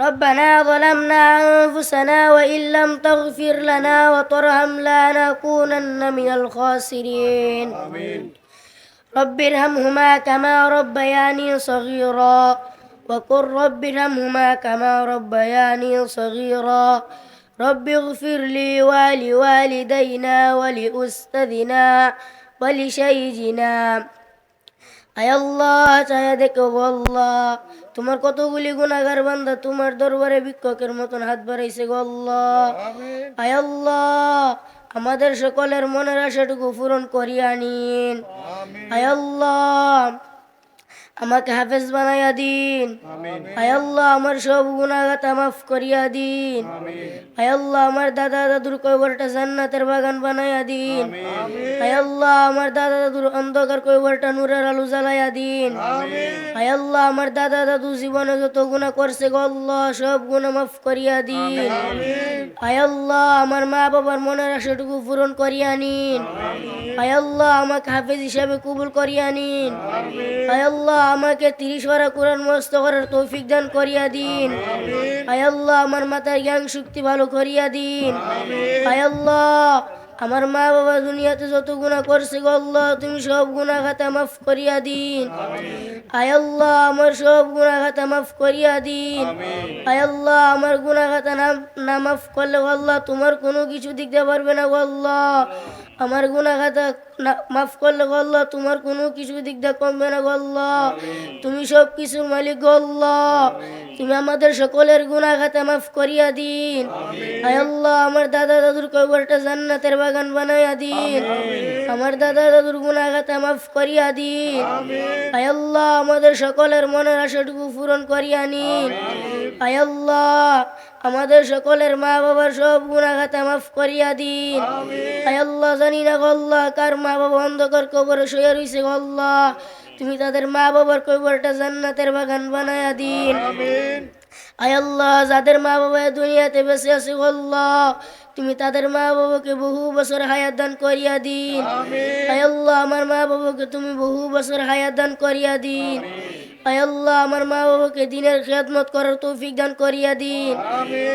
ربنا ظلمنا أنفسنا وإن لم تغفر لنا وترحمنا لنكونن من الخاسرين. آمين. رب ارحمهما كما ربياني صغيرا. وقل رب ارحمهما كما ربياني صغيرا. رب اغفر لي ولوالدينا ولأستاذنا ولشيخنا. আয় আল্লাহ চায়া দেখো গল্লা আল্লাহ। তোমার কতগুলি গুণাগার বান্দা তোমার দরবারে ভিক্ষকের মতন হাত বাড়াইছে গল্লা আল্লাহ। আয় আল্লাহ আমাদের সকলের মনের আশাটুকু পূরণ করিয়া নিন আয় আল্লাহ আমাকে হাফেজ বানাইয়া দিন। আল্লাহ আমার সব গুণাগাতা মাফ করিয়া দিন। আল্লাহ আমার দাদা দাদুর কয়বরটা জান্নাতের বাগান বানাইয়া দিন। আল্লাহ আমার দাদা দাদুর অন্ধকার কয়বরটা নূরের আলু জ্বালাইয়া দিন। আল্লাহ আমার দাদা দাদু জীবনে যত গুণা করছে গো আল্লাহ সব গুণা মাফ করিয়া দিন। আমিন আয় আল্লাহ আমার মা বাবার মনের আশাটুকু পূরণ করিয়া নিন আয়াল্লাহ আমাকে হাফেজ হিসাবে কবুল করিয়া নিন আয়াল্লাহ আমাকে তিরিশ ওরা কোরআন মস্ত করার তৌফিক দান করিয়া দিন আয়াল্লাহ আমার মাথার জ্ঞান শক্তি ভালো করিয়া দিন আয় আল্লাহ আমার মা বাবা দুনিয়াতে যত গুণা করছে গো আল্লাহ তুমি সব গুণা খাতা মাফ করিয়া দিন। আয় আল্লাহ আমার সব গুণা খাতা মাফ করিয়া দিন। আয় আল্লাহ আমার গুণা খাতা না না মাফ করলে আল্লাহ তোমার কোনো কিছু দিতে পারবে না গো আল্লাহ। আমার গুণা খাতা না মাফ করলে আল্লাহ তোমার কোনো কিছু দিকটা কমবে না আল্লাহ। তুমি সব কিছুর মালিক আল্লাহ। তুমি আমাদের সকলের গুণা খাতা মাফ করিয়া দিন। আয় আল্লাহ আমার দাদা দাদুর কবরটা জান্নাতের বাগান বানাইয়া দিন আমার দাদা দাদুর গুণা খাতা মাফ করিয়া দিন আয় আল্লাহ আমাদের সকলের মনের আশাটুকু পূরণ করিয়া নিন আয় আল্লাহ আমাদের সকলের মা বাবার সব গুণা খাতা মাফ করিয়া দিন আয় আল্লাহ জানি না গো আল্লাহ কার মা বাবা অন্ধকার কবরে শুয়ে রইছে গো আল্লাহ। তুমি তাদের মা বাবার কবরটা জান্নাতের বাগান বানায়া দিন আমিন। আয় আল্লাহ যাদের মা বাবা দুনিয়াতে বেঁচে আছে গো আল্লাহ তুমি তাদের মা বাবাকে বহু বছর হায়াত দান করিয়া দিন। আল্লাহ আমার মা বাবাকে তুমি বহু বছর হায়াত দান করিয়া দিন। আল্লাহ আমার মা বাবাকে দিনের খেদমত করার তৌফিক দান করিয়া দিন।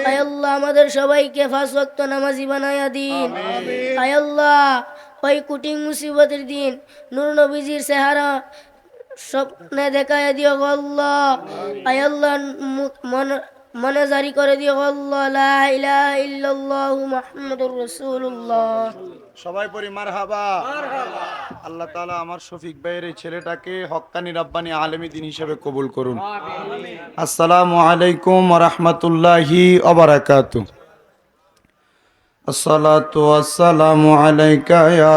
আল্লাহ আমাদের সবাইকে ফাঁস ওয়াক্ত নামাজি বানাইয়া দিন। আয় আল্লাহ ওই কুটিং মুসিবতের দিন নূর নবীজির চেহারা স্বপ্নে দেখায় দিও আল্লাহ। আয় মন- মনে জারি করে দিও গো আল্লাহ লা ইলাহা ইল্লাল্লাহু মুহাম্মাদুর রাসূলুল্লাহ। সবাই পরি মারহাবা। আল্লাহ তাআলা আমার শফিক ভাইয়ের এই ছেলেটাকে হক্কানি রাব্বানি আলেমী দিন হিসেবে কবুল করুন। আসসালামু আলাইকুম ওয়া রাহমাতুল্লাহি ওয়া বারাকাতুহু। আসসালাতু ওয়াসসালামু আলাইকা ইয়া